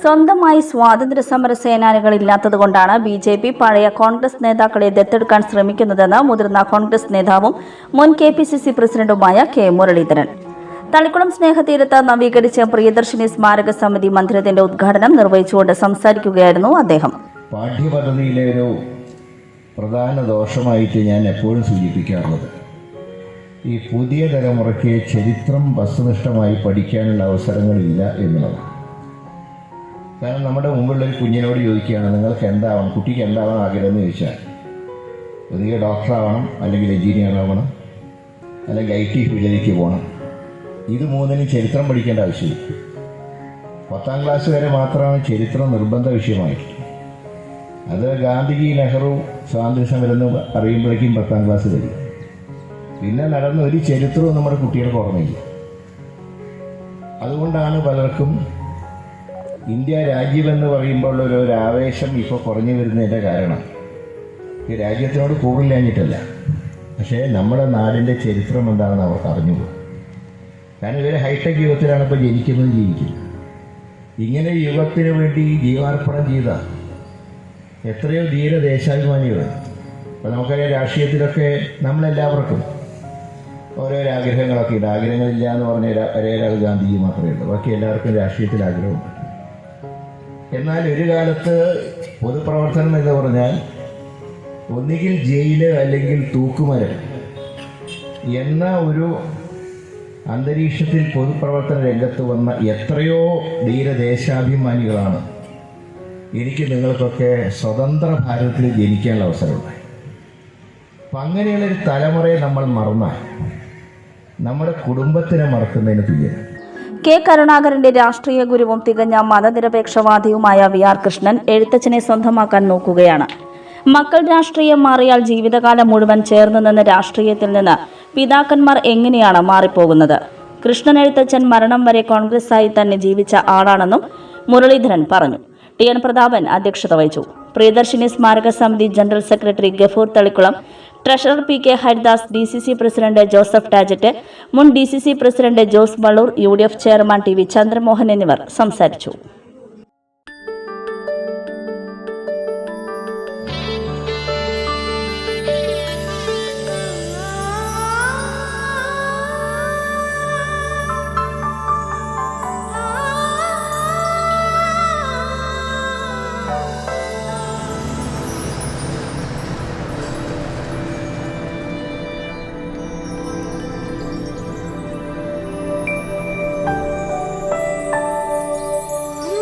സ്വന്തമായി സ്വാതന്ത്ര്യ സമര സേനാനികൾ ഇല്ലാത്തതുകൊണ്ടാണ് ബി ജെ പി പഴയ കോൺഗ്രസ് നേതാക്കളെ ദത്തെടുക്കാൻ ശ്രമിക്കുന്നതെന്ന് മുതിർന്ന കോൺഗ്രസ് നേതാവും മുൻ കെ പി സി സി പ്രസിഡന്റുമായ കെ മുരളീധരൻ. തളിക്കുളം സ്നേഹതീരത്ത് നവീകരിച്ച പ്രിയദർശിനി സ്മാരക സമിതി മന്ദിരത്തിന്റെ ഉദ്ഘാടനം നിർവഹിച്ചുകൊണ്ട് സംസാരിക്കുകയായിരുന്നു അദ്ദേഹം. പാഠ്യപദ്ധതിയിലെ ഒരു പ്രധാന ദോഷമായിട്ട് ഞാൻ എപ്പോഴും സൂചിപ്പിക്കാറുള്ളത്. ഈ പുതിയ തലമുറയ്ക്ക് ചരിത്രം വസ്തുനിഷ്ഠമായി പഠിക്കാനുള്ള അവസരങ്ങളില്ല എന്നുള്ളതാണ്. കാരണം നമ്മുടെ മുമ്പുള്ള ഒരു കുഞ്ഞിനോട് ചോദിക്കുകയാണ് നിങ്ങൾക്ക് എന്താവണം കുട്ടിക്ക് എന്താവണം ആഗ്രഹം എന്ന് ചോദിച്ചാൽ? ഒന്നുകിൽ ഡോക്ടറാവണം അല്ലെങ്കിൽ എഞ്ചിനീയർ ആവണം അല്ലെങ്കിൽ ഐ ടി ഫീൽഡിലേക്ക് പോകണം. ഇത് മൂന്നിനും ചരിത്രം പഠിക്കേണ്ട ആവശ്യമില്ല. പത്താം ക്ലാസ് വരെ മാത്രമാണ് ചരിത്രം നിർബന്ധ വിഷയമായിട്ടുള്ളത് അത് ഗാന്ധിജി നെഹ്റു സ്വാതന്ത്ര്യ സമരം എന്ന് അറിയുമ്പോഴേക്കും പത്താം ക്ലാസ് വരും. പിന്നെ നടന്ന ഒരു ചരിത്രവും നമ്മുടെ കുട്ടികൾക്ക് ഓർമ്മയില്ല. അതുകൊണ്ടാണ് പലർക്കും ഇന്ത്യ രാജ്യമെന്ന് പറയുമ്പോൾ ഒരു ഒരു ആവേശം ഇപ്പോൾ കുറഞ്ഞു വരുന്നതിന്റെ കാരണം. ഈ രാജ്യത്തിനോട് കൂടുതലഞ്ഞിട്ടല്ല പക്ഷേ നമ്മുടെ നാടിന്റെ ചരിത്രം എന്താണെന്ന് അവർക്ക് അറിഞ്ഞുകൂടും. കാരണം ഇവർ ഹൈടെക് യുഗത്തിലാണ് ഇപ്പോൾ ജനിക്കുന്നത് ജീവിക്കുന്നത്. ഇങ്ങനെ യുഗത്തിന് വേണ്ടി ജീവാർപ്പണം ചെയ്ത എത്രയോ ധീര ദേശാഭിമാനികൾ അപ്പോൾ നമുക്കറിയാം രാഷ്ട്രീയത്തിലൊക്കെ നമ്മളെല്ലാവർക്കും ഓരോരോ ആഗ്രഹങ്ങളൊക്കെ ഉണ്ട്. ആഗ്രഹങ്ങളില്ല എന്ന് പറഞ്ഞ ഒരേ ഒരാൾ ഗാന്ധിജി മാത്രമേ ഉള്ളൂ. ബാക്കി എല്ലാവർക്കും രാഷ്ട്രീയത്തിൽ ആഗ്രഹമുണ്ട്. എന്നാൽ ഒരു കാലത്ത് പൊതുപ്രവർത്തനം എന്ന് പറഞ്ഞാൽ ഒന്നുകിൽ ജയിൽ അല്ലെങ്കിൽ തൂക്കുമരം എന്ന ഒരു അന്തരീക്ഷത്തിൽ പൊതുപ്രവർത്തന രംഗത്ത് വന്ന എത്രയോ ധീരദേശാഭിമാനികളാണ്. എനിക്ക് നിങ്ങൾക്കൊക്കെ സ്വതന്ത്ര ഭാരതത്തിൽ ജനിക്കാനുള്ള അവസരമുണ്ടായി. അപ്പം അങ്ങനെയുള്ളൊരു തലമുറയെ നമ്മൾ മറന്നാൽ നമ്മുടെ കുടുംബത്തിനെ മറക്കുന്നതിന് തുല്യമാണ് കെ കരുണാകരന്റെ രാഷ്ട്രീയ ഗുരുവും തികഞ്ഞ മതനിരപേക്ഷവാദിയുമായ വി ആർ കൃഷ്ണൻ എഴുത്തച്ഛനെ സ്വന്തമാക്കാൻ നോക്കുകയാണ്. മക്കൾ രാഷ്ട്രീയം മാറിയാൽ ജീവിതകാലം മുഴുവൻ ചേർന്നു നിന്ന് രാഷ്ട്രീയത്തിൽ നിന്ന് പിതാക്കന്മാർ എങ്ങനെയാണ് മാറിപ്പോകുന്നത്? കൃഷ്ണൻ എഴുത്തച്ഛൻ മരണം വരെ കോൺഗ്രസ് ആയി തന്നെ ജീവിച്ച ആളാണെന്നും മുരളീധരൻ പറഞ്ഞു. ടി എൻ പ്രതാപൻ അധ്യക്ഷത വഹിച്ചു. പ്രിയദർശിനി സ്മാരക സമിതി general secretary Gafoor Thalikulam treasurer P K Haridas D C C president Joseph Tajet മുൻ D C C president Jose Vallur U D F chairman T V Chandramohan എന്നിവർ സംസാരിച്ചു.